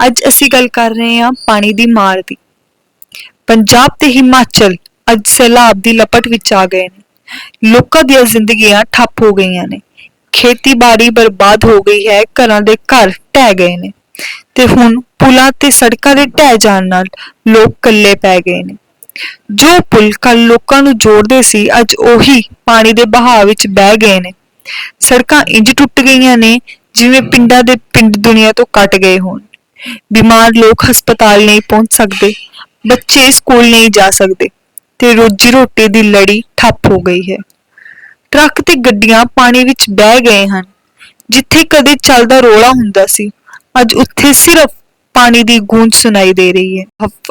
ਅੱਜ ਅਸੀਂ ਗੱਲ ਕਰ ਰਹੇ ਹਾਂ ਪਾਣੀ ਦੀ ਮਾਰ ਦੀ। ਪੰਜਾਬ ਤੇ ਹਿਮਾਚਲ ਅੱਜ ਸੈਲਾਬ ਦੀ ਲਪਟ ਵਿੱਚ ਆ ਗਏ ਨੇ। ਲੋਕਾਂ ਦੀਆਂ ਜ਼ਿੰਦਗੀਆਂ ਠੱਪ ਹੋ ਗਈਆਂ ਨੇ। ਖੇਤੀਬਾੜੀ ਬਰਬਾਦ ਹੋ ਗਈ ਹੈ, ਘਰਾਂ ਦੇ ਘਰ ਢਹਿ ਗਏ ਨੇ। ਤੇ ਹੁਣ ਪੁਲਾਂ ਤੇ ਸੜਕਾਂ ਦੇ ਢਹਿ ਜਾਣ ਨਾਲ ਲੋਕ ਇਕੱਲੇ ਪੈ ਗਏ ਨੇ। ਜੋ ਪੁਲ ਕੱਲ ਲੋਕਾਂ ਨੂੰ ਜੋੜਦੇ ਸੀ, ਅੱਜ ਉਹੀ ਪਾਣੀ ਦੇ ਬਹਾਅ ਵਿੱਚ ਬਹਿ ਗਏ ਨੇ। ਸੜਕਾਂ ਇੰਜ ਟੁੱਟ ਗਈਆਂ ਨੇ, ਜਿਵੇਂ ਪਿੰਡਾਂ ਦੇ ਪਿੰਡ ਦੁਨੀਆ ਤੋਂ ਕੱਟ ਗਏ ਹੋਣ। ਬਿਮਾਰ ਲੋਕ ਹਸਪਤਾਲ ਨਹੀਂ ਪਹੁੰਚ ਸਕਦੇ, ਬੱਚੇ ਸਕੂਲ ਨਹੀਂ ਜਾ ਸਕਦੇ ਤੇ ਰੋਜੀ ਰੋਟੀ ਦੀ ਲੜੀ ਠੱਪ ਹੋ ਗਈ ਹੈ। ਟਰੱਕ ਤੇ ਗੱਡੀਆਂ ਪਾਣੀ ਵਿੱਚ ਬਹਿ ਗਏ ਹਨ। ਜਿੱਥੇ ਕਦੇ ਚੱਲਦਾ ਰੋਲਾ ਹੁੰਦਾ ਸੀ, ਅੱਜ ਉੱਥੇ ਸਿਰਫ ਪਾਣੀ ਦੀ ਗੂੰਜ ਸੁਣਾਈ ਦੇ ਰਹੀ ਹੈ।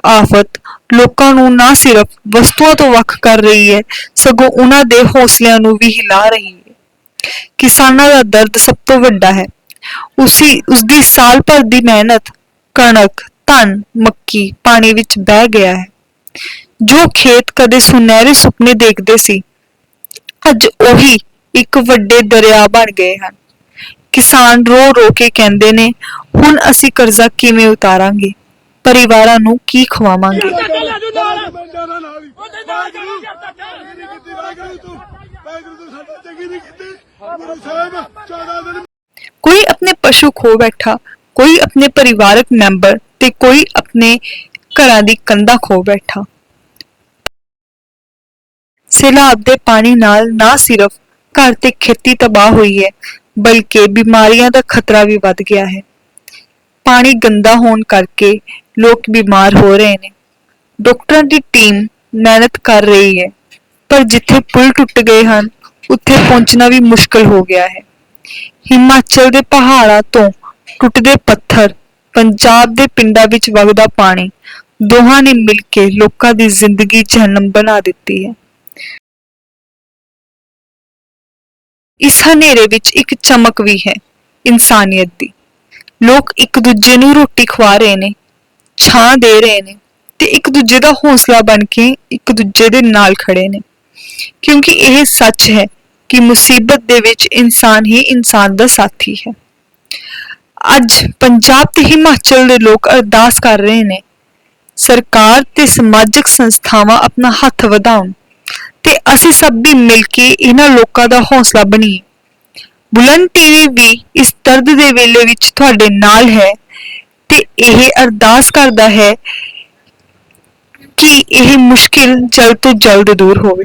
ਆਫਤ ਲੋਕਾਂ ਨੂੰ ਨਾ ਸਿਰਫ ਵਸਤੂਆਂ ਤੋਂ ਵੱਖ ਕਰ ਰਹੀ ਹੈ, ਸਗੋਂ ਉਹਨਾਂ ਦੇ ਹੌਸਲਿਆਂ ਨੂੰ ਵੀ ਹਿਲਾ ਰਹੀ ਹੈ। ਕਿਸਾਨਾਂ ਦਾ ਦਰਦ ਸਭ ਤੋਂ ਵੱਡਾ ਹੈ। ਉਸੀ, ਉਸਦੀ ਸਾਲ ਭਰ ਦੀ ਮਿਹਨਤ, ਕਣਕ, ਧਨ, ਮੱਕੀ, ਪਾਣੀ ਵਿੱਚ ਬਹਿ ਗਿਆ ਹੈ। ਜੋ ਖੇਤ ਕਦੇ ਸੁਨਹਿਰੇ ਸੁਪਨੇ ਦੇਖਦੇ ਸੀ, ਅੱਜ ਉਹੀ ਇੱਕ ਵੱਡੇ ਦਰਿਆ ਬਣ ਗਏ ਹਨ। ਕਿਸਾਨ ਰੋ ਰੋ ਕੇ ਕਹਿੰਦੇ ਨੇ, ਹੁਣ ਅਸੀਂ ਕਰਜ਼ਾ ਕਿਵੇਂ ਉਤਾਰਾਂਗੇ? ਪਰਿਵਾਰਾਂ ਨੂੰ ਕੀ ਖਵਾਵਾਂਗੇ? ਵਾਹਿਗੁਰੂ ਤੂੰ ਸਾਡਾ ਚੰਗੀ ਨਹੀਂ ਕੀਤੀ ਗੁਰੂ ਸਾਹਿਬ 14 ਦਿਨ ਕੋਈ ਆਪਣੇ ਪਸ਼ੂ ਖੋ ਬੈਠਾ, ਕੋਈ ਆਪਣੇ ਪਰਿਵਾਰਕ ਮੈਂਬਰ ਤੇ ਕੋਈ ਆਪਣੇ ਘਰਾਂ ਦੀ ਕੰਧਾਂ ਖੋ ਬੈਠਾ। ਸੈਲਾਬ ਦੇ ਪਾਣੀ ਨਾਲ ਨਾ ਸਿਰਫ ਘਰ ਤੇ ਖੇਤੀ ਤਬਾਹ ਹੋਈ ਹੈ, ਬਲਕਿ ਬਿਮਾਰੀਆਂ ਦਾ ਖਤਰਾ ਵੀ ਵੱਧ ਗਿਆ ਹੈ। ਪਾਣੀ ਗੰਦਾ ਹੋਣ ਕਰਕੇ ਲੋਕ ਬਿਮਾਰ ਹੋ ਰਹੇ ਨੇ। ਡਾਕਟਰਾਂ ਦੀ ਟੀਮ ਮਿਹਨਤ ਕਰ ਰਹੀ ਹੈ, ਪਰ ਜਿੱਥੇ ਪੁਲ ਟੁੱਟ ਗਏ ਹਨ, ਉੱਥੇ ਪਹੁੰਚਣਾ ਵੀ ਮੁਸ਼ਕਲ ਹੋ ਗਿਆ ਹੈ। ਹਿਮਾਚਲ ਦੇ ਪਹਾੜਾਂ ਤੋਂ ਟੁੱਟਦੇ ਪੱਥਰ, ਪੰਜਾਬ ਦੇ ਪਿੰਡਾਂ ਵਿੱਚ ਵਗਦਾ ਪਾਣੀ, ਦੋਹਾਂ ਨੇ ਮਿਲ ਕੇ ਲੋਕਾਂ ਦੀ ਜ਼ਿੰਦਗੀ ਜਹਨਮ ਬਣਾ ਦਿੱਤੀ ਹੈ। ਇਸ ਹਨੇਰੇ ਵਿੱਚ ਇੱਕ ਚਮਕ ਵੀ ਹੈ, ਇਨਸਾਨੀਅਤ ਦੀ। ਲੋਕ ਇੱਕ ਦੂਜੇ ਨੂੰ ਰੋਟੀ ਖਵਾ ਰਹੇ ਨੇ, ਛਾਂ ਦੇ ਰਹੇ ਨੇ ਤੇ ਇੱਕ ਦੂਜੇ ਦਾ ਹੌਸਲਾ ਬਣ ਕੇ ਇੱਕ ਦੂਜੇ ਦੇ ਨਾਲ ਖੜੇ ਨੇ। ਕਿਉਂਕਿ ਇਹ ਸੱਚ ਹੈ ਕਿ ਮੁਸੀਬਤ ਦੇ ਵਿੱਚ ਇਨਸਾਨ ਹੀ ਇਨਸਾਨ ਦਾ ਸਾਥੀ ਹੈ। ਅੱਜ ਪੰਜਾਬ ਤੇ ਹਿਮਾਚਲ ਦੇ ਲੋਕ ਅਰਦਾਸ ਕਰ ਰਹੇ ਨੇ, ਸਰਕਾਰ ਤੇ ਸਮਾਜਿਕ ਸੰਸਥਾਵਾਂ ਆਪਣਾ ਹੱਥ ਵਧਾਉਣ ਤੇ ਅਸੀਂ ਸਭ ਵੀ ਮਿਲ ਕੇ ਇਹਨਾਂ ਲੋਕਾਂ ਦਾ ਹੌਸਲਾ ਬਣੀਏ। ਬੁਲੰਦ ਟੀਵੀ ਵੀ ਇਸ ਦਰਦ ਦੇ ਵੇਲੇ ਵਿੱਚ ਤੁਹਾਡੇ ਨਾਲ ਹੈ ਤੇ ਇਹ ਅਰਦਾਸ ਕਰਦਾ ਹੈ ਕਿ ਇਹ ਮੁਸ਼ਕਿਲ ਜਲਦ ਤੋਂ ਜਲਦ ਦੂਰ ਹੋਵੇ।